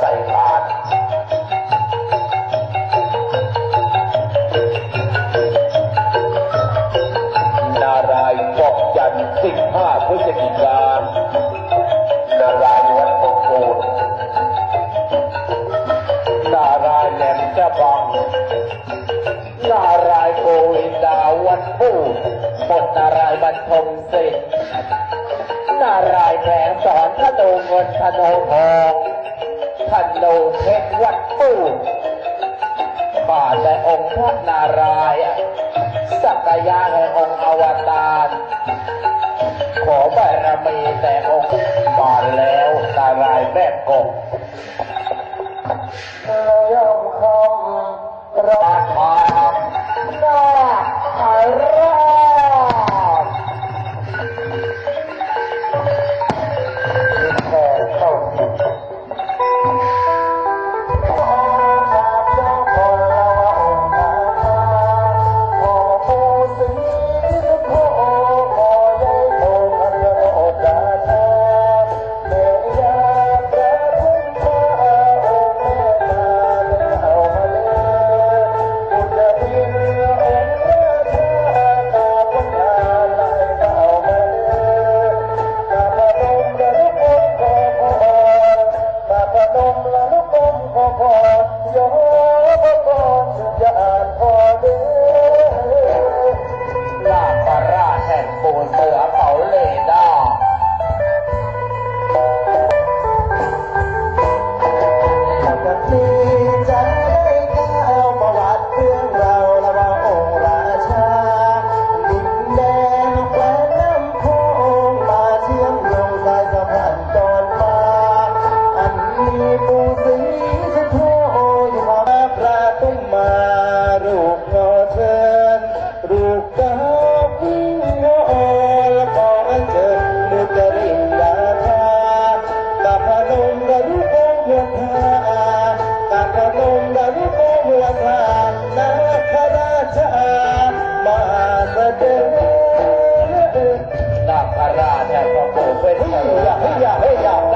ใส่บาตรนารายณ์บอกจันทร์15พฤศจิกานารายณ์วัดโพโกนนารายณ์แหลมจะบังนารายณ์โกวินดาวันพูดบทนารายณ์บรรทมศิษย์นารายณ์แผงสอนธนูเงินธนูทอง ธนูเพชรวัดพูดบาทแต่องค์พระนารายณ์สักยะแห่งองค์อวตารขอบารมีแต่องค์บานแล้วนารายแม่กงย่อมคำราคานาคา จนาครา